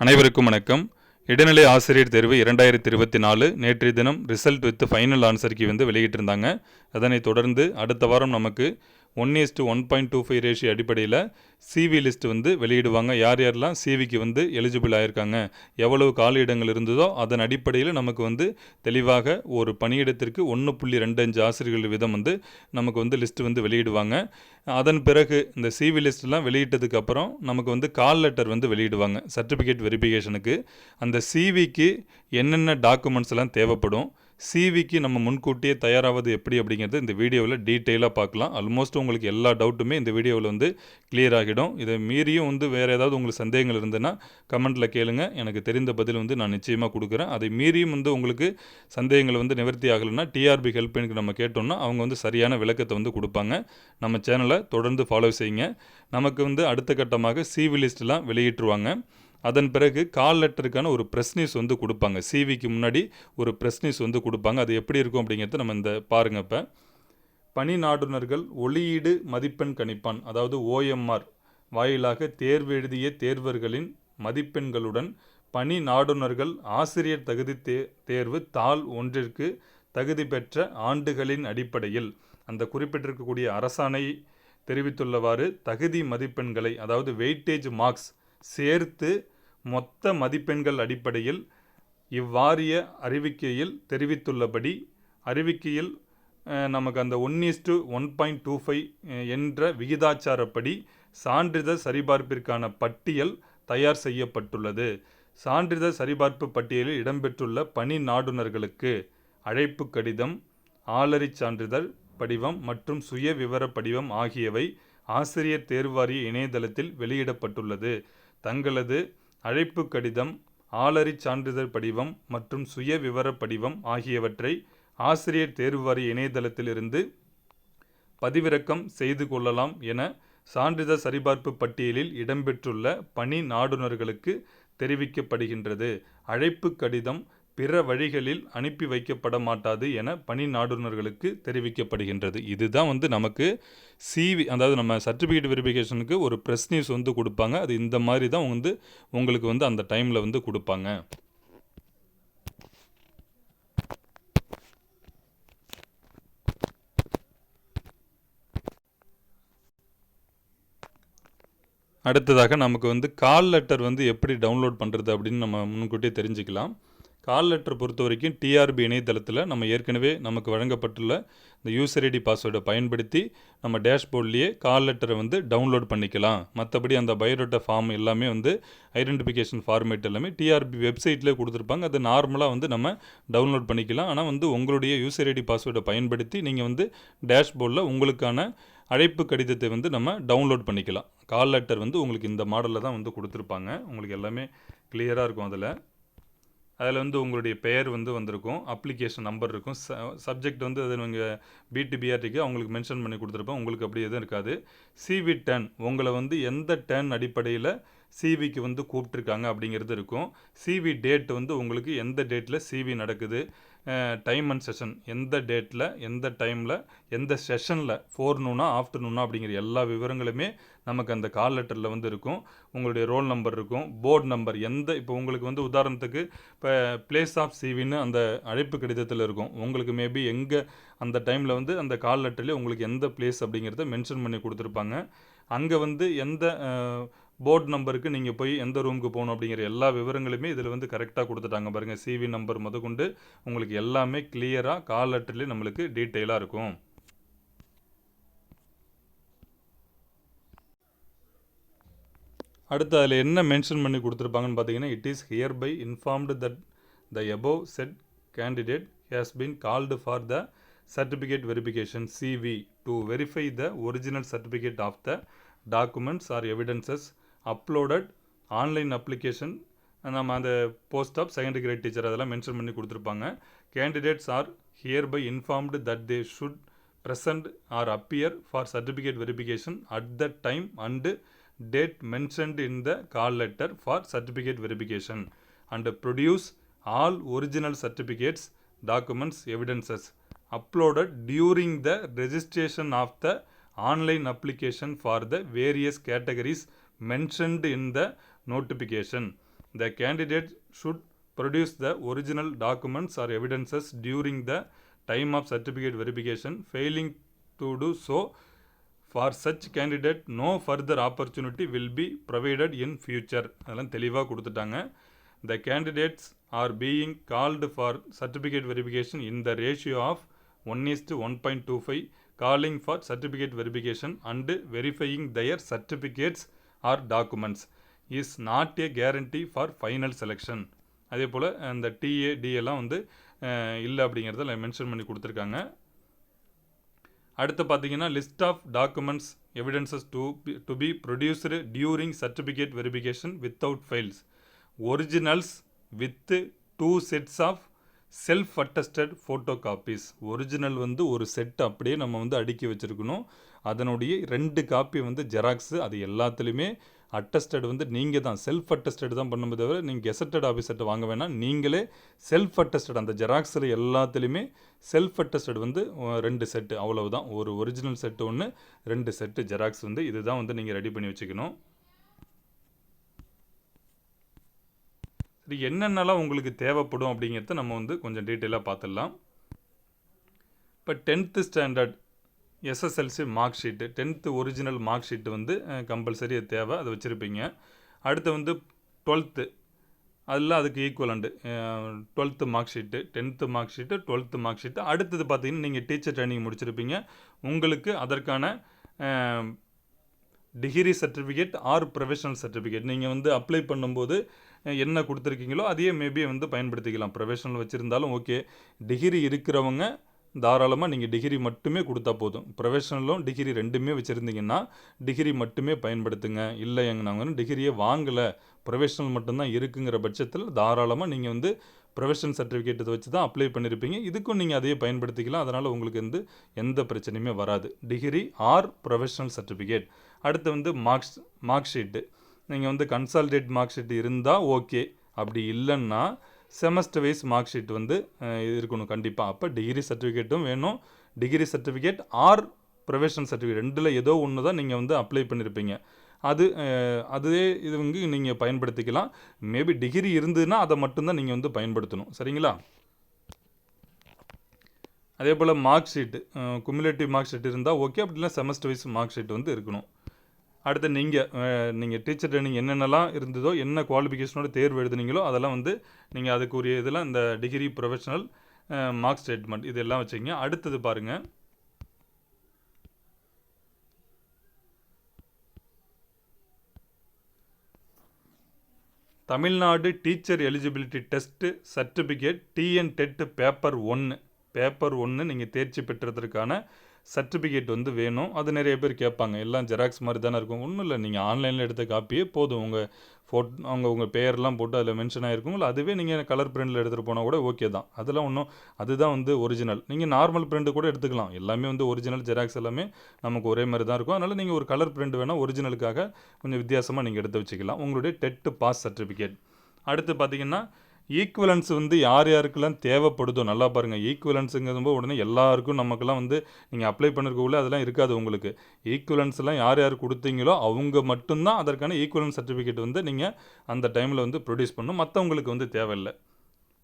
அனைவருக்கும் வணக்கம். இடைநிலை ஆசிரியர் தேர்வு இரண்டாயிரத்தி இருபத்தி நாலு நேற்றைய தினம் ரிசல்ட் வித் ஃபைனல் ஆன்சருக்கு வந்து வெளியிட்டிருந்தாங்க. அதனைத் தொடர்ந்து அடுத்த வாரம் நமக்கு one is one point two five ratio அடிப்படையில் சிவி லிஸ்ட் வந்து வெளியிடுவாங்க. யார் யாரெல்லாம் சிவிக்கு வந்து எலிஜிபிள் ஆயிருக்காங்க எவ்வளவு காலி இடங்கள் இருந்ததோ அதன் அடிப்படையில் நமக்கு வந்து தெளிவாக ஒரு பணியிடத்திற்கு ஒன்று புள்ளி ரெண்டு அஞ்சு ஆசிரியர்கள் விதம் வந்து நமக்கு வந்து லிஸ்ட் வந்து வெளியிடுவாங்க. அதன் பிறகு இந்த சிவி லிஸ்ட்லாம் வெளியிட்டதுக்கு அப்புறம் நமக்கு வந்து கால் லெட்டர் வந்து வெளியிடுவாங்க. சர்டிஃபிகேட் வெரிஃபிகேஷனுக்கு அந்த சிவிக்கு என்னென்ன டாக்குமெண்ட்ஸ் எல்லாம் தேவைப்படும் சிவிக்கு நம்ம முன்கூட்டியே தயாராவது எப்படி அப்படிங்கிறது இந்த வீடியோவில் டீட்டெயிலாக பார்க்கலாம். ஆல்மோஸ்ட் உங்களுக்கு எல்லா டவுட்டுமே இந்த வீடியோவில் வந்து கிளியர் ஆகிடும். இதை மீறியும் வந்து வேறு ஏதாவது உங்களுக்கு சந்தேகங்கள் இருந்ததுன்னா கமெண்ட்டில் கேளுங்க. எனக்கு தெரிந்த பதில் வந்து நான் நிச்சயமாக கொடுக்குறேன். அதை மீறியும் வந்து உங்களுக்கு சந்தேகங்கள் வந்து நிவர்த்தி ஆகலைன்னா டிஆர்பி ஹெல்ப்லைனுக்கு நம்ம கேட்டோம்னா அவங்க வந்து சரியான விளக்கத்தை வந்து கொடுப்பாங்க. நம்ம சேனலை தொடர்ந்து ஃபாலோ செய்யுங்க. நமக்கு வந்து அடுத்த கட்டமாக சிவி லிஸ்ட்லாம் வெளியிட்டுருவாங்க. அதன் பிறகு கால் லெட்டருக்கான ஒரு ப்ரெஸ் நியூஸ் வந்து கொடுப்பாங்க. சிவிக்கு முன்னாடி ஒரு ப்ரெஸ் நியூஸ் வந்து கொடுப்பாங்க. அது எப்படி இருக்கும் அப்படிங்கிறத நம்ம இந்த பாருங்க இப்போ. பணி நாடுனர்கள் ஒளியீடு மதிப்பெண் கணிப்பான். அதாவது ஓஎம்ஆர் வாயிலாக தேர்வு எழுதிய தேர்வர்களின் மதிப்பெண்களுடன் பணி நாடுனர்கள் ஆசிரியர் தகுதி தே தேர்வு தாள் ஒன்றிற்கு தகுதி பெற்ற ஆண்டுகளின் அடிப்படையில். அந்த குறிப்பிட்டிருக்கக்கூடிய அரசாணை தெரிவித்துள்ளவாறு தகுதி மதிப்பெண்களை அதாவது வெயிட்டேஜ் மார்க்ஸ் சேர்த்து மொத்த மதிப்பெண்கள் அடிப்படையில் இவ்வாரிய அறிவிக்கையில் தெரிவித்துள்ளபடி அறிவிக்கையில் நமக்கு அந்த one is to one point two five என்ற விகிதாச்சாரப்படி சான்றிதழ் சரிபார்ப்பிற்கான பட்டியல் தயார் செய்யப்பட்டுள்ளது. சான்றிதழ் சரிபார்ப்பு பட்டியலில் இடம்பெற்றுள்ள பணி நாடுனர்களுக்கு அழைப்பு கடிதம் ஆளறிச் சான்றிதழ் படிவம் மற்றும் சுய விவர படிவம் ஆகியவை ஆசிரியர் தேர்வாரிய இணையதளத்தில் வெளியிடப்பட்டுள்ளது. தங்களது அழைப்பு கடிதம் ஆளறிச் சான்றிதழ் படிவம் மற்றும் சுய விவரப் படிவம் ஆகியவற்றை ஆசிரியர் தேர்வாரிய இணையதளத்திலிருந்து பதிவிறக்கம் செய்து கொள்ளலாம் என சான்றிதழ் சரிபார்ப்பு பட்டியலில் இடம்பெற்றுள்ள பணி நாடுனர்களுக்கு தெரிவிக்கப்படுகின்றது. அழைப்பு கடிதம் பிற வழிகளில் அனுப்பி வைக்கப்பட மாட்டாது என பணி நாடுனர்களுக்கு தெரிவிக்கப்படுகின்றது. இதுதான் வந்து நமக்கு சிவி அதாவது நம்ம சர்டிஃபிகேட் வெரிஃபிகேஷனுக்கு ஒரு ப்ரெஸ் நியூஸ் வந்து கொடுப்பாங்க. அது இந்த மாதிரி தான் வந்து உங்களுக்கு வந்து அந்த டைமில் வந்து கொடுப்பாங்க. அடுத்ததாக நமக்கு வந்து கால் லெட்டர் வந்து எப்படி டவுன்லோட் பண்ணுறது அப்படின்னு நம்ம முன்கூட்டியே தெரிஞ்சுக்கலாம். கால் லெட்டர் பொறுத்த வரைக்கும் டிஆர்பி இணையதளத்தில் நம்ம ஏற்கனவே நமக்கு வழங்கப்பட்டுள்ள இந்த யூசர் ஐடி பாஸ்வேர்டை பயன்படுத்தி நம்ம டேஷ்போர்ட்லேயே கால் லெட்டரை வந்து டவுன்லோட் பண்ணிக்கலாம். மற்றபடி அந்த பயோடேட்டா ஃபார்ம் எல்லாமே வந்து ஐடென்டிஃபிகேஷன் ஃபார்மேட் எல்லாமே டிஆர்பி வெப்சைட்லேயே கொடுத்துருப்பாங்க. அது நார்மலாக வந்து நம்ம டவுன்லோட் பண்ணிக்கலாம். ஆனால் வந்து உங்களுடைய யூசர் ஐடி பாஸ்வேர்டை பயன்படுத்தி நீங்கள் வந்து டேஷ்போர்டில் உங்களுக்கான அழைப்பு கடிதத்தை வந்து நம்ம டவுன்லோட் பண்ணிக்கலாம். கால் லெட்டர் வந்து உங்களுக்கு இந்த மாடலில் தான் வந்து கொடுத்துருப்பாங்க. உங்களுக்கு எல்லாமே கிளியராக இருக்கும் அதில். அதில் வந்து உங்களுடைய பெயர் வந்து வந்திருக்கும் அப்ளிகேஷன் நம்பர் இருக்கும். ச சப்ஜெக்ட் வந்து அது நீங்கள் பிடிபிஆர்டிக்கு அவங்களுக்கு மென்ஷன் பண்ணி கொடுத்துருப்போம். உங்களுக்கு அப்படி எதுவும் இருக்காது. சிவி டென் உங்களை வந்து எந்த டென் அடிப்படையில் சிவிக்கு வந்து கூப்பிட்ருக்காங்க அப்படிங்கிறது இருக்கும். சிவி டேட் வந்து உங்களுக்கு எந்த டேட்டில் சிவி நடக்குது? டைம் அண்ட் செஷன் எந்த டேட்டில் எந்த டைமில் எந்த செஷனில் ஃபோர்னூனா ஆஃப்டர்நூனா அப்படிங்கிற எல்லா விவரங்களுமே நமக்கு அந்த கால் லெட்டரில் வந்து இருக்கும். உங்களுடைய ரோல் நம்பர் இருக்கும். போர்டு நம்பர் எந்த இப்போ உங்களுக்கு வந்து உதாரணத்துக்கு இப்போ பிளேஸ் ஆஃப் சிவின்னு அந்த அழைப்பு கடிதத்தில் இருக்கும். உங்களுக்கு மேபி எங்கே அந்த டைமில் வந்து அந்த கால் லெட்டர்லேயே உங்களுக்கு எந்த பிளேஸ் அப்படிங்கிறத மென்ஷன் பண்ணி கொடுத்துருப்பாங்க. அங்கே வந்து எந்த போர்டு நம்பருக்கு நீங்கள் போய் எந்த ரூமுக்கு போகணும் அப்படிங்கிற எல்லா விவரங்களுமே இதில் வந்து கரெக்டாக கொடுத்துட்டாங்க பாருங்கள் சிவி நம்பர் முதற்கொண்டு உங்களுக்கு எல்லாமே கிளியராக கால் லெட்டர்லேயே நம்மளுக்கு டீட்டெயிலாக இருக்கும். அடுத்து அதில் என்ன மென்ஷன் பண்ணி கொடுத்துருப்பாங்கன்னு பார்த்தீங்கன்னா it is hereby informed that the above set candidate has been called for the certificate verification CV to verify the original certificate of the documents or evidences uploaded online application நம்ம அந்த post of second grade teacher அதெல்லாம் mention பண்ணி கொடுத்துருப்பாங்க candidates are hereby informed that they should present or appear for certificate verification at the time and date mentioned in the call letter for certificate verification and produce all original certificates documents evidences uploaded during the registration of the online application for the various categories mentioned in the notification. The candidate should produce the original documents or evidences during the time of certificate verification failing to to so for such candidate no further opportunity will be provided in future அதெல்லாம் தெளிவாக கொடுத்துட்டாங்க. The candidates are being called for certificate verification in the ratio of one is to one point two five calling for certificate verification and verifying their certificates or documents. Is not a guarantee for final selection. அதே போல் அந்த DA டிஎல்லாம் வந்து இல்லை அப்படிங்கிறத mention பண்ணி கொடுத்துருக்காங்க. அடுத்து பார்த்தீங்கன்னா list of documents evidences to to be produced during certificate verification without fails originals with two sets of self attested photo copies original வந்து ஒரு செட் அப்படியே நம்ம வந்து அடுக்கி வச்சுருக்கணும். அதனுடைய ரெண்டு காப்பி வந்து ஜெராக்ஸு அது எல்லாத்துலேயுமே அட்டஸ்டட் வந்து நீங்கள் தான் செல்ஃப் அட்டஸ்டட் தான் பண்ணும்போது தவிர நீங்கள் கெசட்டட் ஆஃபீஸர்கிட்ட வாங்க வேணாம். நீங்களே செல்ஃப் அட்டஸ்டட் அந்த ஜெராக்ஸில் எல்லாத்துலேயுமே செல்ஃப் அட்டஸ்டட் வந்து ரெண்டு செட்டு அவ்வளவுதான். ஒரு ஒரிஜினல் செட்டு ஒன்று ரெண்டு செட்டு ஜெராக்ஸ் வந்து இதுதான் வந்து நீங்கள் ரெடி பண்ணி வச்சுக்கணும். சரி என்னென்னலாம் உங்களுக்கு தேவைப்படும் அப்படிங்கிறத நம்ம வந்து கொஞ்சம் டீட்டெயிலாக பார்த்துடலாம். இப்போ tenth standard SSLC mark sheet tenth original mark sheet வந்து கம்பல்சரி தேவை அதை வச்சுருப்பீங்க. அடுத்து வந்து டுவெல்த்து அதில் அதுக்கு equivalent twelfth mark sheet tenth mark sheet twelfth mark sheet அடுத்தது பார்த்தீங்கன்னா நீங்கள் டீச்சர் ட்ரைனிங் முடிச்சிருப்பீங்க. உங்களுக்கு அதற்கான degree certificate or professional certificate நீங்கள் வந்து அப்ளை பண்ணும்போது என்ன கொடுத்துருக்கீங்களோ அதையே மேபி வந்து பயன்படுத்திக்கலாம். ப்ரொஃபஷனல் வச்சுருந்தாலும் ஓகே டிகிரி இருக்கிறவங்க தாராளமாக நீங்கள் டிகிரி மட்டுமே கொடுத்தா போதும். ப்ரொஃபஷனலும் டிகிரி ரெண்டுமே வச்சுருந்தீங்கன்னா டிகிரி மட்டுமே பயன்படுத்துங்க. இல்லை எங்க நாங்கள் டிகிரியே வாங்கலை. ப்ரொஃபஷனல் மட்டும்தான் இருக்குங்கிற பட்சத்தில் தாராளமாக நீங்கள் வந்து ப்ரொஃபஷனல் சர்டிஃபிகேட் இதை வச்சு தான் அப்ளை பண்ணியிருப்பீங்க இதுக்கும் நீங்கள் அதையே பயன்படுத்திக்கலாம். அதனால் உங்களுக்கு வந்து எந்த பிரச்சனையுமே வராது. டிகிரி ஆர் ப்ரொஃபஷனல் சர்டிஃபிகேட் அடுத்து வந்து மார்க்ஸ் மார்க் ஷீட்டு நீங்கள் வந்து கன்சால்டேட் மார்க் ஷீட் இருந்தால் ஓகே அப்படி இல்லைன்னா செமஸ்டர் வைஸ் மார்க் ஷீட் வந்து இருக்கணும் கண்டிப்பாக அப்போ டிகிரி சர்டிஃபிகேட்டும் வேணும். Degree certificate or professional certificate ரெண்டில் ஏதோ ஒன்று தான் நீங்கள் வந்து அப்ளை பண்ணியிருப்பீங்க அது அதே அதுவே இது வந்து நீங்கள் பயன்படுத்திக்கலாம். மேபி டிகிரி இருந்ததுன்னா அதை மட்டும்தான் நீங்கள் வந்து பயன்படுத்தணும். சரிங்களா? அதே போல் mark sheet cumulative mark sheet இருந்தால் ஓகே அப்படிலாம் செமஸ்டர் வைஸ் மார்க் ஷீட் வந்து இருக்கணும். அடுத்து நீங்கள் நீங்கள் டீச்சர் ட்ரைனிங் என்னென்னலாம் இருந்ததோ என்ன குவாலிஃபிகேஷனோட தேர்வு எழுதுனீங்களோ அதெல்லாம் வந்து நீங்கள் அதுக்குரிய இதெல்லாம் இந்த டிகிரி ப்ரொஃபஷனல் மார்க் ஸ்டேட்மெண்ட் இதெல்லாம் வச்சுங்க அடுத்தது பாருங்கள் Tamil Nadu teacher eligibility test certificate TN TET paper ஒன்று பேப்பர் ஒன்று நீங்கள் தேர்ச்சி பெற்றதற்கான சர்டிஃபிகேட் வந்து வேணும். அது நிறைய பேர் கேட்பாங்க. எல்லாம் ஜெராக்ஸ் மாதிரி தானே இருக்கும். ஒன்றும் இல்லை. நீங்கள் ஆன்லைனில் எடுத்த காப்பியே போதும். உங்கள் ஃபோட் அவங்க உங்கள் பேர்லாம் போட்டு அதில் மென்ஷன் ஆகிருக்கும் இல்லை அதுவே நீங்கள் கலர் பிரிண்டில் எடுத்துகிட்டு போனால் கூட ஓகே தான். அதெல்லாம் ஒன்றும் அதுதான் வந்து ஒரிஜினல் நீங்கள் நார்மல் பிரிண்ட் கூட எடுத்துக்கலாம். எல்லாமே வந்து ஒரிஜினல் ஜெராக்ஸ் எல்லாமே நமக்கு ஒரே மாதிரி தான் இருக்கும். அதனால் நீங்கள் ஒரு கலர் பிரிண்ட் வேணால் ஒரிஜினலுக்காக கொஞ்சம் வித்தியாசமாக நீங்கள் எடுத்து வச்சுக்கலாம். உங்களுடைய டெட்டு பாஸ் சர்டிஃபிகேட் அடுத்து பார்த்தீங்கன்னா ஈக்குவலன்ஸ் வந்து யார் யாருக்கெல்லாம் தேவைப்படுதோ நல்லா பாருங்கள் ஈக்குவலன்ஸுங்கிறது உடனே எல்லாருக்கும் நமக்கெல்லாம் வந்து நீங்கள் அப்ளை பண்ணிருக்கக்குள்ள அதெல்லாம் இருக்காது உங்களுக்கு. ஈக்குவலன்ஸ்லாம் யார் யார் கொடுத்தீங்களோ அவங்க மட்டும்தான் அதற்கான ஈக்குவலன்ஸ் சர்டிஃபிகேட் வந்து நீங்கள் அந்த டைமில் வந்து ப்ரொடியூஸ் பண்ணணும். மற்றவங்களுக்கு வந்து தேவையில்லை.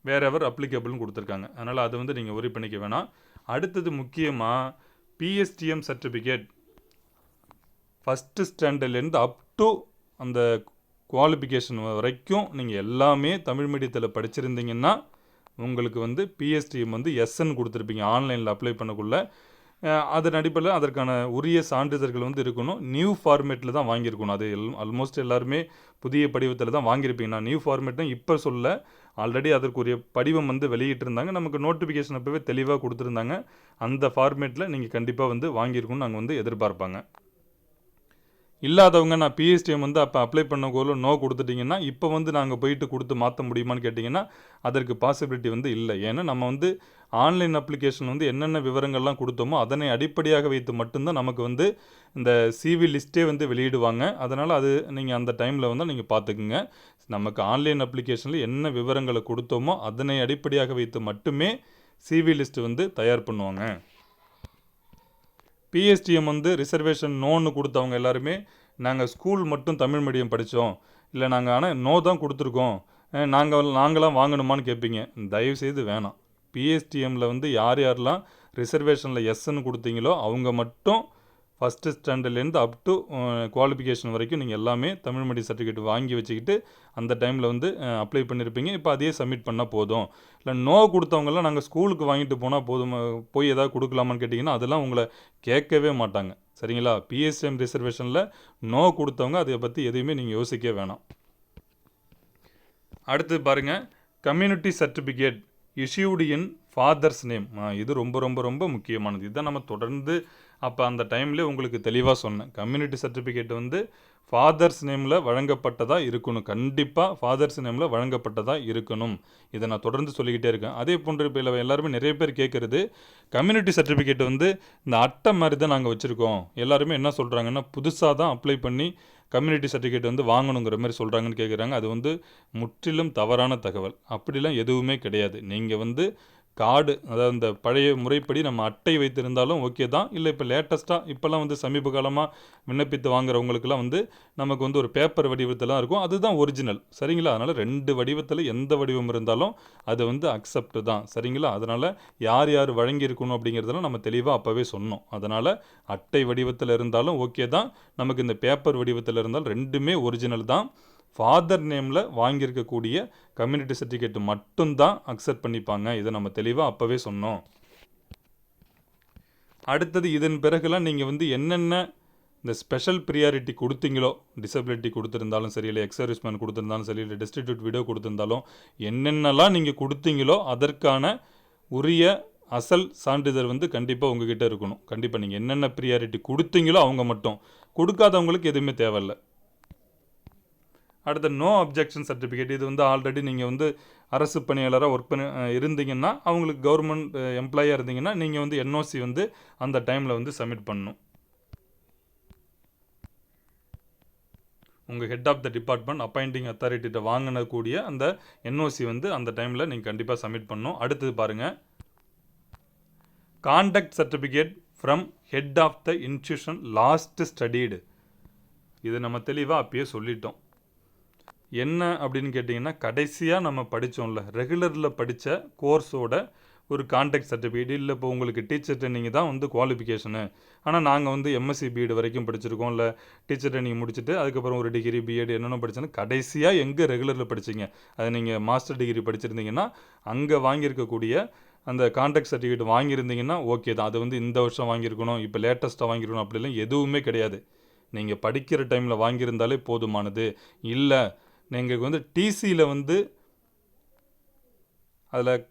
வேற எவர் அப்ளிகபிள்னு கொடுத்துருக்காங்க. அதனால் அதை வந்து நீங்கள் ஒரி பண்ணிக்க வேணாம். அடுத்தது முக்கியமாக பிஎஸ்டிஎம் சர்டிஃபிகேட் ஃபஸ்ட்டு ஸ்டாண்டர்ட்லேருந்து அப் டு அந்த குவாலிஃபிகேஷன் வரைக்கும் நீங்கள் எல்லாமே தமிழ் மீடியத்தில் படிச்சிருந்தீங்கன்னா உங்களுக்கு வந்து பிஎஸ்டிஎம் வந்து எஸ்என் கொடுத்துருப்பீங்க. ஆன்லைனில் அப்ளை பண்ணக்குள்ள. அதன் அடிப்படையில் அதற்கான உரிய சான்றிதழ்கள் வந்து இருக்கணும். நியூ ஃபார்மேட்டில் தான் வாங்கியிருக்கணும். அது எல் ஆல்மோஸ்ட் எல்லாருமே புதிய படிவத்தில் தான் வாங்கியிருப்பீங்க. நான் நியூ ஃபார்மேட்னா இப்போ சொல்ல ஆல்ரெடி அதற்குரிய படிவம் வந்து வெளியிட்டிருந்தாங்க. நமக்கு நோட்டிஃபிகேஷன் அப்போவே தெளிவாக கொடுத்துருந்தாங்க. அந்த ஃபார்மேட்டில் நீங்கள் கண்டிப்பாக வந்து வாங்கியிருக்கணும்னு நாங்கள் வந்து எதிர்பார்ப்பாங்க. இல்லாதவங்க நான் பிஎஸ்டிஎம் வந்து அப்போ அப்ளை பண்ண பண்ணக்குள்ள நோ கொடுத்துட்டிங்கன்னா இப்போ வந்து நாங்கள் போயிட்டு கொடுத்து மாற்ற முடியுமான்னு கேட்டிங்கன்னா அதற்கு பாசிபிலிட்டி வந்து இல்லை. ஏன்னா நம்ம வந்து ஆன்லைன் அப்ளிகேஷன் வந்து என்னென்ன விவரங்கள்லாம் கொடுத்தோமோ அதனை அடிப்படையாக வைத்து மட்டும்தான் நமக்கு வந்து இந்த சிவி லிஸ்ட்டே வந்து வெளியிடுவாங்க. அதனால் அது நீங்கள் அந்த டைமில் வந்து நீங்கள் பார்த்துக்குங்க நமக்கு ஆன்லைன் அப்ளிகேஷனில் என்ன விவரங்களை கொடுத்தோமோ அதனை அடிப்படையாக வைத்து மட்டுமே சிவி லிஸ்ட் வந்து தயார் பண்ணுவாங்க. பிஎஸ்டிஎம் வந்து ரிசர்வேஷன் நோன்னு கொடுத்தவங்க எல்லாருமே நாங்கள் ஸ்கூல் மட்டும் தமிழ் மீடியம் படித்தோம் இல்லை நாங்கள் ஆனால் நோ தான் கொடுத்துருக்கோம். நாங்கள் நாங்களாம் வாங்கணுமான்னு கேட்பீங்க தயவுசெய்து வேணாம். பிஎஸ்டிஎம்மில் வந்து யார் யாரெல்லாம் ரிசர்வேஷனில் எஸ்ன்னு கொடுத்தீங்களோ அவங்க மட்டும் ஃபஸ்ட்டு ஸ்டாண்டர்ட்லேருந்து அப் டு குவாலிஃபிகேஷன் வரைக்கும் நீங்கள் எல்லாமே தமிழ் மீடியம் சர்டிஃபிகேட் வாங்கி வச்சுக்கிட்டு அந்த டைமில் வந்து uh, அப்ளை பண்ணியிருப்பீங்க இப்போ அதையே சப்மிட் பண்ணால் போதும். இல்லை நோ கொடுத்தவங்கெல்லாம் நாங்கள் ஸ்கூலுக்கு வாங்கிட்டு போனால் போதும்? போய் எதாவது கொடுக்கலாமான்னு கேட்டிங்கன்னா அதெல்லாம் உங்களை கேட்கவே மாட்டாங்க. சரிங்களா? பிஎஸ்எம் ரிசர்வேஷனில் நோ கொடுத்தவங்க அதை பற்றி எதையுமே நீங்கள் யோசிக்க வேணாம். அடுத்து பாருங்கள் community certificate issued in father's name இது ரொம்ப ரொம்ப ரொம்ப முக்கியமானது. இதுதான் நம்ம தொடர்ந்து அப்போ அந்த டைம்லேயே உங்களுக்கு தெளிவாக சொன்னேன். கம்யூனிட்டி சர்டிஃபிகேட் வந்து ஃபாதர்ஸ் நேமில் வழங்கப்பட்டதாக இருக்கணும். கண்டிப்பாக ஃபாதர்ஸ் நேமில் வழங்கப்பட்டதாக இருக்கணும். இதை நான் தொடர்ந்து சொல்லிக்கிட்டே இருக்கேன். அதே போன்று இப்போ இல்லை எல்லாருமே நிறைய பேர் கேட்குறது கம்யூனிட்டி சர்டிஃபிகேட் வந்து இந்த அட்டை மாதிரி தான் நாங்கள் வச்சுருக்கோம். எல்லாருமே என்ன சொல்கிறாங்கன்னா புதுசாக தான் அப்ளை பண்ணி கம்யூனிட்டி சர்டிஃபிகேட் வந்து வாங்கணுங்கிற மாதிரி சொல்கிறாங்கன்னு கேட்குறாங்க அது வந்து முற்றிலும் தவறான தகவல். அப்படிலாம் எதுவுமே கிடையாது. நீங்கள் வந்து கார்டு அதாவது இந்த பழைய முறைப்படி நம்ம அட்டை வைத்திருந்தாலும் ஓகே தான். இல்லை இப்போ லேட்டஸ்ட்டாக இப்போல்லாம் வந்து சமீப காலமாக விண்ணப்பித்து வாங்குறவங்களுக்குலாம் வந்து நமக்கு வந்து ஒரு பேப்பர் வடிவத்தெல்லாம் இருக்கும். அதுதான் ஒரிஜினல் சரிங்களா? அதனால் ரெண்டு வடிவத்தில் எந்த வடிவம் இருந்தாலும் அது வந்து அக்செப்ட் தான். சரிங்களா? அதனால் யார் யார் வழங்கியிருக்கணும் அப்படிங்கிறதெல்லாம் நம்ம தெளிவாக அப்போவே சொன்னோம். அதனால் அட்டை வடிவத்தில் இருந்தாலும் ஓகே தான். நமக்கு இந்த பேப்பர் வடிவத்தில் இருந்தாலும் ரெண்டுமே ஒரிஜினல் தான். ஃபாதர் நேமில் வாங்கியிருக்கக்கூடிய கம்யூனிட்டி சர்டிஃபிகேட் மட்டும்தான் அக்செப்ட் பண்ணிப்பாங்க. இதை நம்ம தெளிவாக அப்போவே சொன்னோம். அடுத்தது இதன் பிறகுலாம் நீங்கள் வந்து என்னென்ன இந்த ஸ்பெஷல் ப்ரியாரிட்டி கொடுத்தீங்களோ டிசபிலிட்டி கொடுத்துருந்தாலும் சரி இல்லை எக்ஸர்விஸ்மேன் கொடுத்துருந்தாலும் சரி இல்லை டிஸ்ட்ரிபியூட் வீடியோ கொடுத்துருந்தாலும் என்னென்னலாம் நீங்கள் கொடுத்தீங்களோ அதற்கான உரிய அசல் சான்றிதழ் வந்து கண்டிப்பாக உங்ககிட்ட இருக்கணும். கண்டிப்பாக நீங்கள் என்னென்ன ப்ரியாரிட்டி கொடுத்தீங்களோ அவங்க மட்டும். கொடுக்காதவங்களுக்கு எதுவுமே தேவையில்லை. அடுத்த நோ அப்ஜெக்ஷன் சர்டிஃபிகேட் இது வந்து ஆல்ரெடி நீங்கள் வந்து அரசு பணியாளராக ஒர்க் பண்ணி இருந்தீங்கன்னா அவங்களுக்கு கவர்மெண்ட் எம்ப்ளாயாக இருந்தீங்கன்னா நீங்கள் வந்து என்ஓசி வந்து அந்த டைமில் வந்து சப்மிட் பண்ணணும். உங்கள் head of the department appointing அத்தாரிட்டிகிட்ட வாங்கினக்கூடிய அந்த என்ஓசி வந்து அந்த டைமில் நீங்கள் கண்டிப்பாக சப்மிட் பண்ணணும். அடுத்தது பாருங்கள் conduct certificate from head of the institution last studied இது நம்ம தெளிவாக அப்பயே சொல்லிட்டோம். என்ன அப்படின்னு கேட்டிங்கன்னா கடைசியாக நம்ம படித்தோம்ல ரெகுலரில் படித்த கோர்ஸோட ஒரு கான்டாக்ட் சர்டிஃபிகேட் இல்லை இப்போ உங்களுக்கு டீச்சர் ட்ரைனிங் தான் வந்து குவாலிஃபிகேஷனு ஆனால் நாங்கள் வந்து எம்எஸ்சி பிஎட் வரைக்கும் படிச்சிருக்கோம். இல்லை டீச்சர் ட்ரைனிங் முடிச்சுட்டு அதுக்கப்புறம் ஒரு டிகிரி பிஎட் என்னென்ன படித்தோன்னா கடைசியாக எங்கே ரெகுலரில் படிச்சிங்க? அது நீங்கள் மாஸ்டர் டிகிரி படிச்சிருந்தீங்கன்னா அங்கே வாங்கியிருக்கக்கூடிய அந்த கான்டாக்ட் சர்டிஃபிகேட் வாங்கியிருந்தீங்கன்னா ஓகே தான். அது வந்து இந்த வருஷம் வாங்கியிருக்கணும் இப்போ லேட்டஸ்ட்டாக வாங்கியிருக்கணும் அப்படிலாம் எதுவுமே கிடையாது. நீங்கள் படிக்கிற டைமில் வாங்கியிருந்தாலே போதுமானது. இல்லை எங்களுக்கு வந்து டிசியில் வந்து அதில்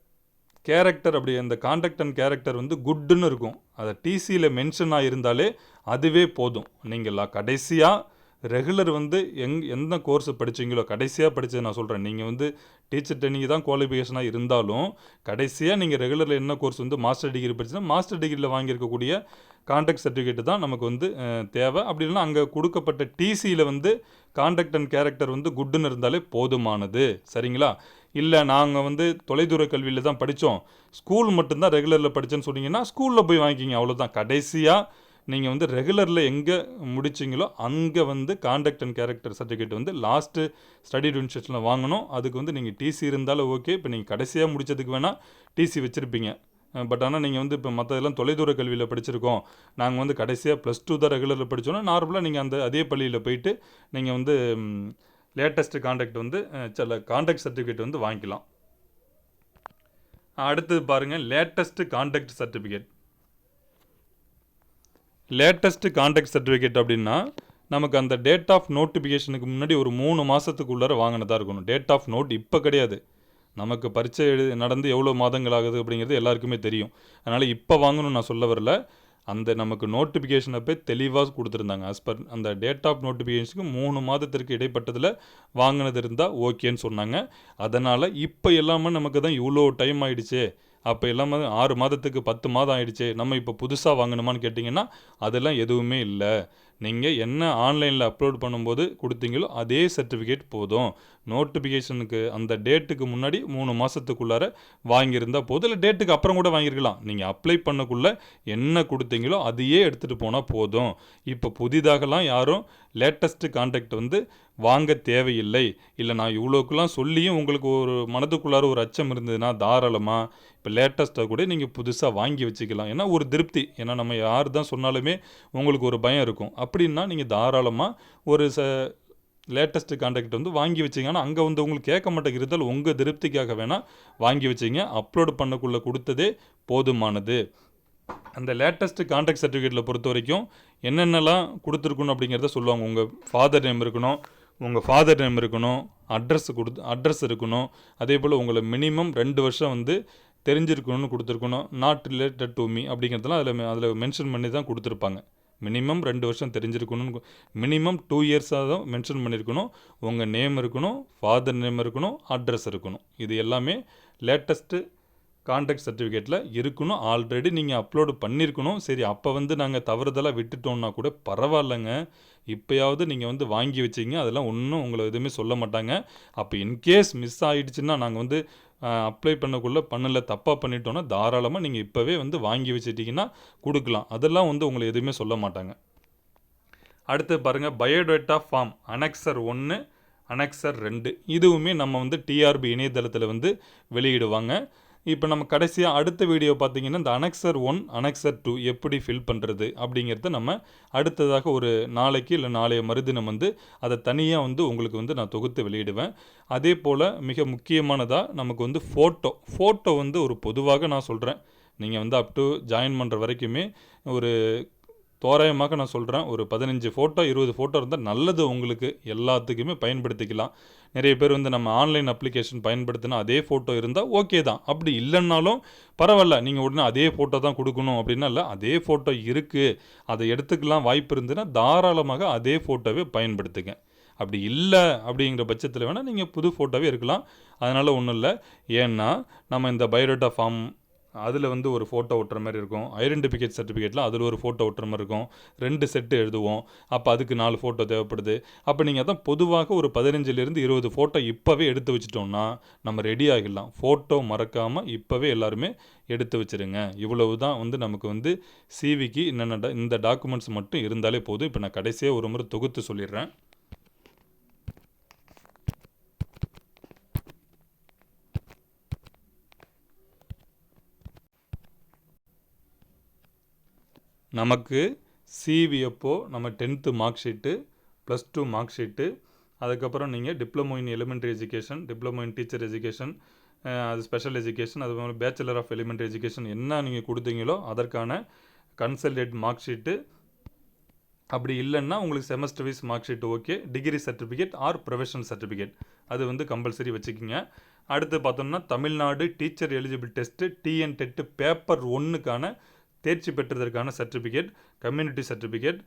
கேரக்டர் அப்படி அந்த கான்டாக்ட் அண்ட் கேரக்டர் வந்து குட்டுன்னு இருக்கும். அதை டிசியில் மென்ஷன் ஆகியிருந்தாலே அதுவே போதும். நீங்கள் கடைசியாக ரெகுலர் வந்து எங் எந்த கோர்ஸ் படித்தீங்களோ கடைசியாக படித்தது நான் சொல்கிறேன் நீங்கள் வந்து டீச்சர் ட்ரைனிங் தான் குவாலிஃபிகேஷனாக இருந்தாலும் கடைசியாக நீங்கள் ரெகுலரில் என்ன கோர்ஸ் வந்து மாஸ்டர் டிகிரி படிச்சுன்னா மாஸ்டர் டிகிரியில் வாங்கியிருக்கக்கூடிய கான்டாக்ட் சர்டிஃபிகேட்டு தான் நமக்கு வந்து தேவை. அப்படி இல்லைன்னா அங்கே கொடுக்கப்பட்ட டிசியில் வந்து கான்டாக்ட் அண்ட் கேரக்டர் வந்து குட்டுன்னு இருந்தாலே போதுமானது. சரிங்களா? இல்லை நாங்கள் வந்து தொலைதூர கல்வியில் தான் படித்தோம் ஸ்கூல் மட்டும்தான் ரெகுலரில் படித்தேன்னு சொன்னீங்கன்னா ஸ்கூலில் போய் வாங்கிக்கிங்க. அவ்வளோதான் கடைசியாக நீங்கள் வந்து ரெகுலரில் எங்கே முடிச்சிங்களோ அங்கே வந்து கான்டாக்ட் அண்ட் கேரக்டர் சர்டிஃபிகேட் வந்து லாஸ்ட்டு ஸ்டடி இன்ஸ்டியூஷனில் வாங்கணும். அதுக்கு வந்து நீங்கள் டிசி இருந்தாலும் ஓகே இப்போ நீங்கள் கடைசியாக முடித்ததுக்கு வேணால் டிசி வச்சுருப்பீங்க. பட் ஆனால் நீங்கள் வந்து இப்போ மற்றதெல்லாம் தொலைதூர கல்வியில் படிச்சிருக்கோம். நாங்கள் வந்து கடைசியாக ப்ளஸ் டூ தான் ரெகுலரில் படித்தோன்னா நார்மலாக நீங்கள் அந்த அதே பள்ளியில் போயிட்டு நீங்கள் வந்து லேட்டஸ்ட் காண்டாக்ட் வந்து சில காண்டாக்ட் சர்டிஃபிகேட் வந்து வாங்கிக்கலாம். அடுத்தது பாருங்கள் latest conduct certificate latest conduct certificate அப்படின்னா நமக்கு அந்த டேட் ஆஃப் நோட்டிஃபிகேஷனுக்கு முன்னாடி ஒரு மூணு மாதத்துக்குள்ளார வாங்கினதாக இருக்கணும். டேட் ஆஃப் நோட் இப்போ கிடையாது. நமக்கு பரீட்சை எழு நடந்து எவ்வளோ மாதங்கள் ஆகுது அப்படிங்கிறது எல்லாருக்குமே தெரியும். அதனால் இப்போ வாங்கணும்னு நான் சொல்ல வரல. அந்த நமக்கு நோட்டிஃபிகேஷன் அப்போ தெளிவாக கொடுத்துருந்தாங்க. ஆஸ் பர் அந்த டேட் ஆஃப் நோட்டிஃபிகேஷனுக்கு மூணு மாதத்திற்கு இடைப்பட்டதில் வாங்கினது இருந்தால் ஓகேன்னு சொன்னாங்க. அதனால் இப்போ எல்லாமே நமக்கு தான் இவ்வளோ டைம் ஆகிடுச்சே அப்போ எல்லாமே ஆறு மாதத்துக்கு பத்து மாதம் ஆயிடுச்சு நம்ம இப்போ புதுசாக வாங்கணுமான்னு கேட்டிங்கன்னா அதெல்லாம் எதுவுமே இல்லை. நீங்கள் என்ன ஆன்லைனில் அப்லோட் பண்ணும்போது கொடுத்தீங்களோ அதே சர்டிஃபிகேட் போதும். நோட்டிஃபிகேஷனுக்கு அந்த டேட்டுக்கு முன்னாடி மூணு மாதத்துக்குள்ளார வாங்கியிருந்தால் போதும் இல்லை டேட்டுக்கு அப்புறம் கூட வாங்கியிருக்கலாம். நீங்கள் அப்ளை பண்ணக்குள்ளே என்ன கொடுத்தீங்களோ அதையே எடுத்துகிட்டு போனால் போதும். இப்போ புதிதாகலாம் யாரும் லேட்டஸ்ட்டு கான்டாக்ட் வந்து வாங்க தேவையில்லை. இல்லை நான் இவ்வளோக்கெல்லாம் சொல்லியும் உங்களுக்கு ஒரு மனதுக்குள்ளார ஒரு அச்சம் இருந்ததுன்னா தாராளமாக இப்போ லேட்டஸ்ட்டாக கூட நீங்கள் புதுசாக வாங்கி வச்சுக்கலாம். ஏன்னா ஒரு திருப்தி. ஏன்னா நம்ம யார் தான் சொன்னாலுமே உங்களுக்கு ஒரு பயம் இருக்கும். அப்படின்னா நீங்கள் தாராளமாக ஒரு ச லேட்டஸ்ட்டு காண்டாக்ட் வந்து வாங்கி வச்சிங்க. ஆனால் அங்கே வந்து உங்களுக்கு கேட்க மாட்டேங்கிறதால் உங்கள் திருப்திக்காக வேணால் வாங்கி வச்சிங்க. அப்லோடு பண்ணக்குள்ளே கொடுத்ததே போதுமானது. அந்த லேட்டஸ்ட்டு காண்டாக்ட் சர்டிஃபிகேட்டில் பொறுத்த வரைக்கும் என்னென்னலாம் கொடுத்துருக்கணும் அப்படிங்கிறத சொல்லுவாங்க. உங்கள் ஃபாதர் நேம் இருக்கணும் உங்கள் ஃபாதர் நேம் இருக்கணும் அட்ரஸ் கொடுத்து அட்ரஸ் இருக்கணும் அதே போல் உங்களை மினிமம் ரெண்டு வருஷம் வந்து தெரிஞ்சிருக்கணும்னு கொடுத்துருக்கணும் நாட் ரிலேட்டட் டு மீ அப்படிங்கிறதெல்லாம் அதில் அதில் மென்ஷன் பண்ணி தான் கொடுத்துருப்பாங்க. மினிமம் ரெண்டு வருஷம் தெரிஞ்சிருக்கணும்னு மினிமம் டூ இயர்ஸாக தான் மென்ஷன் பண்ணியிருக்கணும் உங்கள் நேம் இருக்கணும் ஃபாதர் நேம் இருக்கணும் அட்ரஸ் இருக்கணும். இது எல்லாமே லேட்டஸ்ட்டு கான்டாக்ட் சர்டிஃபிகேட்டில் இருக்கணும் ஆல்ரெடி நீங்கள் அப்லோடு பண்ணியிருக்கணும் சரி அப்போ வந்து நாங்கள் தவறுதலாக விட்டுட்டோம்னா கூட பரவாயில்லைங்க. இப்போயாவது நீங்கள் வந்து வாங்கி வச்சிங்க அதெல்லாம் ஒன்றும் உங்களை எதுவுமே சொல்ல மாட்டாங்க. அப்போ இன்கேஸ் மிஸ் ஆகிடுச்சுன்னா நாங்கள் வந்து அப்ளை பண்ணக்குள்ளே பண்ணல தப்பாக பண்ணிட்டோன்னா தாராளமாக நீங்கள் இப்போவே வந்து வாங்கி வச்சிட்டிங்கன்னா கொடுக்கலாம். அதெல்லாம் வந்து உங்களை எதுவுமே சொல்ல மாட்டாங்க. அடுத்து பாருங்கள் பயோடேட்டா ஃபார்ம் அனெக்சர் ஒன்று அனெக்சர் ரெண்டு. இதுவுமே நம்ம வந்து டிஆர்பி இணையதளத்தில் வந்து வெளியிடுவாங்க. இப்போ நம்ம கடைசியாக அடுத்த வீடியோ பார்த்தீங்கன்னா இந்த அனெக்சர் ஒன் அனெக்சர் டூ எப்படி ஃபில் பண்ணுறது அப்படிங்கிறத நம்ம அடுத்ததாக ஒரு நாளைக்கு இல்லை நாளைய மறுதினம் வந்து அதை தனியாக வந்து உங்களுக்கு வந்து நான் தொகுத்து வெளியிடுவேன். அதே போல் மிக முக்கியமானதாக நமக்கு வந்து ஃபோட்டோ ஃபோட்டோ வந்து ஒரு பொதுவாக நான் சொல்கிறேன் நீங்கள் வந்து அப் டு ஜாயின் பண்ணுற வரைக்குமே ஒரு தோராயமாக நான் சொல்கிறேன் ஒரு பதினஞ்சு ஃபோட்டோ இருபது ஃபோட்டோ இருந்தால் நல்லது உங்களுக்கு. எல்லாத்துக்குமே பயன்படுத்திக்கலாம். நிறைய பேர் வந்து நம்ம ஆன்லைன் அப்ளிகேஷன் பயன்படுத்தினா அதே ஃபோட்டோ இருந்தால் ஓகே தான். அப்படி இல்லைன்னாலும் பரவாயில்ல நீங்கள் உடனே அதே ஃபோட்டோ தான் கொடுக்கணும் அப்படின்னா இல்லை அதே ஃபோட்டோ இருக்குது அதை எடுத்துக்கலாம் வாய்ப்பு இருந்துன்னா தாராளமாக அதே ஃபோட்டோவே பயன்படுத்துங்க. அப்படி இல்லை அப்படிங்கிற பட்சத்தில் வேணால் நீங்கள் புது ஃபோட்டோவே இருக்கலாம். அதனால் ஒன்றும் இல்லை. ஏன்னா நம்ம இந்த பயோடேட்டா ஃபார்ம் அதில் வந்து ஒரு ஃபோட்டோ ஒட்டுற மாதிரி இருக்கும். ஐடென்டிஃபிகேட் சர்டிஃபிகேட்டில் அதில் ஒரு ஃபோட்டோ ஒட்டுற மாதிரி இருக்கும். ரெண்டு செட்டு எழுதுவோம். அப்போ அதுக்கு நாலு ஃபோட்டோ தேவைப்படுது. அப்போ நீங்கள் தான் பொதுவாக ஒரு பதினஞ்சுலேருந்து இருபது ஃபோட்டோ இப்போவே எடுத்து வச்சிட்டோம்னா நம்ம ரெடி ஆகிடலாம். ஃபோட்டோ மறக்காமல் இப்போவே எல்லாருமே எடுத்து வச்சுருங்க. இவ்வளவு தான் வந்து நமக்கு வந்து சிவிக்கு என்னென்ன இந்த டாக்குமெண்ட்ஸ் மட்டும் இருந்தாலே போதும். இப்போ நான் கடைசியாக ஒரு முறை தொகுத்து சொல்லிடுறேன். நமக்கு சிவி அப்போ நம்ம tenth mark sheet plus two mark sheet அதுக்கப்புறம் நீங்கள் diploma in elementary education diploma in teacher education அது ஸ்பெஷல் எஜுகேஷன் அது மாதிரி பேச்சுலர் ஆஃப் எலிமெண்ட்ரி எஜுகேஷன் என்ன நீங்கள் கொடுத்தீங்களோ அதற்கான கன்சல்டேட் மார்க் ஷீட்டு அப்படி இல்லைன்னா உங்களுக்கு semester wise mark sheet okay degree certificate or professional certificate அது வந்து கம்பல்சரி வச்சுக்கிங்க. அடுத்து பார்த்தோம்னா Tamil Nadu teacher eligible test TN TET paper ஒன்றுக்கான தேர்ச்சி பெற்றதற்கான certificate community certificate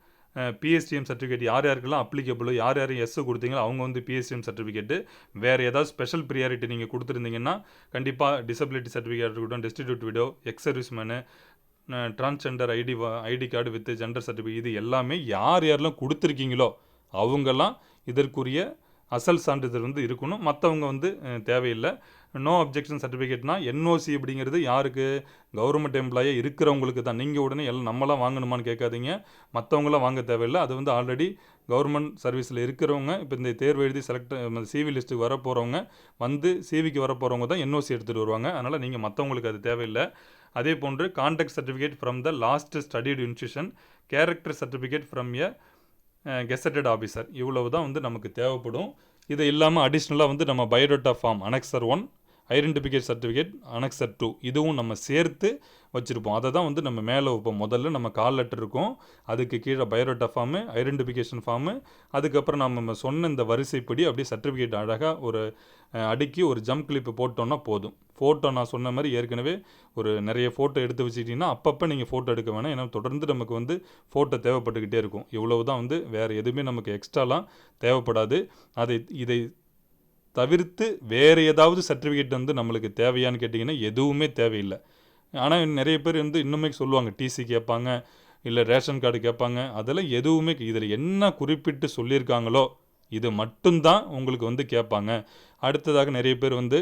PSTM certificate யார் யாருக்கெல்லாம் அப்ளிகபிளோ யார் யார் எஸ் கொடுத்தீங்களோ அவங்க வந்து பிஎஸ்டிஎம் சர்டிஃபிகேட்டு வேறு ஏதாவது ஸ்பெஷல் ப்ரியாரிட்டி நீங்கள் கொடுத்துருந்தீங்கன்னா கண்டிப்பாக டிசபிலிட்டி சர்டிஃபிகேட் இருக்கட்டும் destitute widow ex serviceman transgender ID ID card with gender certificate இது எல்லாமே யார் யாரெல்லாம் கொடுத்துருக்கீங்களோ அவங்கெல்லாம் இதற்குரிய அசல் சான்றிதழ் வந்து இருக்கணும். மற்றவங்க வந்து தேவையில்லை. நோ அப்ஜெக்ஷன் சர்டிஃபிகேட்னா என்ஓசி அப்படிங்கிறது யாருக்கு? கவர்மெண்ட் எம்ப்ளாயாக இருக்கிறவங்களுக்கு தான். நீங்கள் உடனே எல்லாம் நம்மளாம் வாங்கணுமான்னு கேட்காதீங்க. மற்றவங்களாம் வாங்க தேவையில்லை. அது வந்து ஆல்ரெடி கவர்மெண்ட் சர்வீஸில் இருக்கிறவங்க இப்போ இந்த தேர்வு எழுதி செலக்ட் சிவி லிஸ்ட்டுக்கு வர போகிறவங்க வந்து சிவிக்கு வர போகிறவங்க தான் என்ஓசி எடுத்துகிட்டு வருவாங்க. அதனால் நீங்கள் மற்றவங்களுக்கு அது தேவையில்லை. அதே போன்று conduct certificate from the last studied institution character certificate from a gazetted officer இவ்வளவு தான் வந்து நமக்கு தேவைப்படும். இது இல்லாமல் அடிஷ்னலாக வந்து நம்ம biodata form annexure one identification certificate annexure two. இதுவும் நம்ம சேர்த்து வச்சுருப்போம். அதை தான் வந்து நம்ம மேலே வைப்போம் முதல்ல நம்ம கால் லெட்டர் இருக்கும். அதுக்கு கீழே பயோடேட்டா ஃபார்மு ஐடென்டிஃபிகேஷன் ஃபார்மு அதுக்கப்புறம் நம்ம சொன்ன இந்த வரிசைப்படி அப்படியே சர்டிஃபிகேட் அழகாக ஒரு அடுக்கி ஒரு ஜம்ப் கிளிப்பு போட்டோன்னா போதும். ஃபோட்டோ நான் சொன்ன மாதிரி ஏற்கனவே ஒரு நிறைய ஃபோட்டோ எடுத்து வச்சுக்கிட்டிங்கன்னா அப்பப்போ நீங்கள் ஃபோட்டோ எடுக்க வேணாம். ஏன்னா தொடர்ந்து நமக்கு வந்து ஃபோட்டோ தேவைப்பட்டுக்கிட்டே இருக்கும். இவ்வளவு தான் வந்து வேறு எதுவுமே நமக்கு எக்ஸ்ட்ராலாம் தேவைப்படாது. அதை இதை தவிர்த்து வேறு ஏதாவது சர்டிஃபிகேட் வந்து நம்மளுக்கு தேவையான்னு கேட்டிங்கன்னா எதுவுமே தேவையில்லை. ஆனால் நிறைய பேர் வந்து இன்னுமே சொல்லுவாங்க டிசி கேட்பாங்க இல்லை ரேஷன் கார்டு கேட்பாங்க அதெல்லாம் எதுவுமே இதில் என்ன குறிப்பிட்டு சொல்லியிருக்காங்களோ இது மட்டும்தான் உங்களுக்கு வந்து கேட்பாங்க. அடுத்ததாக நிறைய பேர் வந்து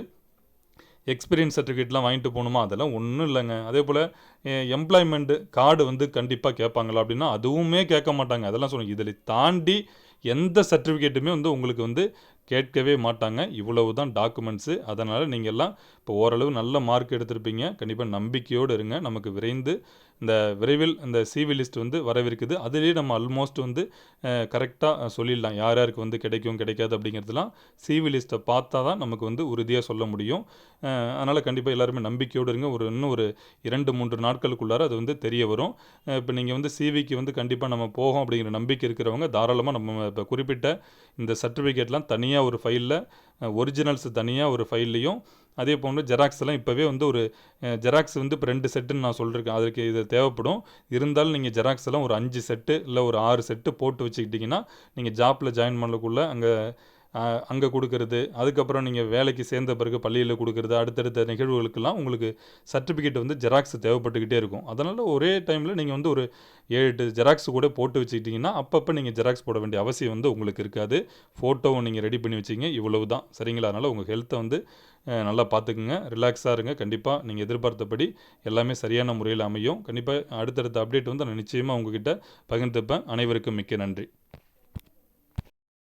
எக்ஸ்பீரியன்ஸ் சர்டிஃபிகேட்லாம் வாங்கிட்டு போகணுமா? அதெல்லாம் ஒன்றும் இல்லைங்க. அதே போல் எம்ப்ளாய்மெண்ட்டு கார்டு வந்து கண்டிப்பாக கேட்பாங்களா அப்படின்னா அதுவுமே கேட்க மாட்டாங்க. அதெல்லாம் சொல்லுங்கள் இதில் தாண்டி எந்த சர்டிஃபிகேட்டுமே வந்து உங்களுக்கு வந்து கேட்கவே மாட்டாங்க. இவ்வளவு தான் டாக்குமெண்ட்ஸு. அதனால் நீங்கள் எல்லாம் இப்போ ஓரளவு நல்ல மார்க் எடுத்திருப்பீங்க. கண்டிப்பாக நம்பிக்கையோடு இருங்க. நமக்கு விரைந்து இந்த விரைவில் இந்த சிவி லிஸ்ட் வந்து வரவிருக்குது. அதுலேயே நம்ம ஆல்மோஸ்ட் வந்து கரெக்டாக சொல்லிடலாம். யார் யாருக்கு வந்து கிடைக்கும் கிடைக்காது அப்படிங்கிறதுலாம் சிவி லிஸ்ட்டை பார்த்தா தான் நமக்கு வந்து உறுதியாக சொல்ல முடியும். அதனால் கண்டிப்பாக எல்லாருமே நம்பிக்கையோடு இருங்க. ஒரு இன்னும் ஒரு இரண்டு மூன்று நாட்களுக்குள்ளார அது வந்து தெரிய வரும். இப்போ நீங்கள் வந்து சிவிக்கு வந்து கண்டிப்பாக நம்ம போகும் அப்படிங்கிற நம்பிக்கை இருக்கிறவங்க தாராளமாக நம்ம இப்போ குறிப்பிட்ட இந்த சர்டிஃபிகேட்லாம் தனியாக ஒரு ஃபைலில் ஒரிஜினல்ஸ் தனியாக ஒரு ஃபைல்லையும் அதே போன்று ஜெராக்ஸ் எல்லாம் இப்போவே வந்து ஒரு ஜெராக்ஸ் வந்து இப்போ ரெண்டு செட்டுன்னு நான் சொல்லியிருக்கேன் அதுக்கு இது தேவைப்படும். இருந்தாலும் நீங்கள் ஜெராக்ஸ் எல்லாம் ஒரு அஞ்சு செட்டு இல்லை ஒரு ஆறு செட்டு போட்டு வச்சுக்கிட்டிங்கன்னா நீங்கள் ஜாப்பில் ஜாயின் பண்ணக்குள்ளே அங்கே அங்கே கொடுக்கறது அதுக்கப்புறம் நீங்கள் வேலைக்கு சேர்ந்த பிறகு பள்ளியில் கொடுக்கறது அடுத்தடுத்த நிகழ்வுகளுக்கெல்லாம் உங்களுக்கு சர்டிஃபிகேட் வந்து ஜெராக்ஸ் தேவைப்பட்டுக்கிட்டே இருக்கும். அதனால் ஒரே டைமில் நீங்கள் வந்து ஒரு ஏழு எட்டு ஜெராக்ஸ் கூட போட்டு வச்சுக்கிட்டிங்கன்னா அப்பப்போ நீங்கள் ஜெராக்ஸ் போட வேண்டிய அவசியம் வந்து உங்களுக்கு இருக்காது. ஃபோட்டோவும் நீங்கள் ரெடி பண்ணி வச்சிங்க இவ்வளவு தான் சரிங்களா? அதனால் உங்கள் ஹெல்த்தை வந்து நல்லா பார்த்துக்குங்க ரிலாக்ஸாக இருங்க. கண்டிப்பாக நீங்கள் எதிர்பார்த்தபடி எல்லாமே சரியான முறையில் அமையும். கண்டிப்பாக அடுத்தடுத்த அப்டேட் வந்து நான் நிச்சயமாக உங்ககிட்ட பகிர்ந்துப்பேன். அனைவருக்கும் மிக்க நன்றி.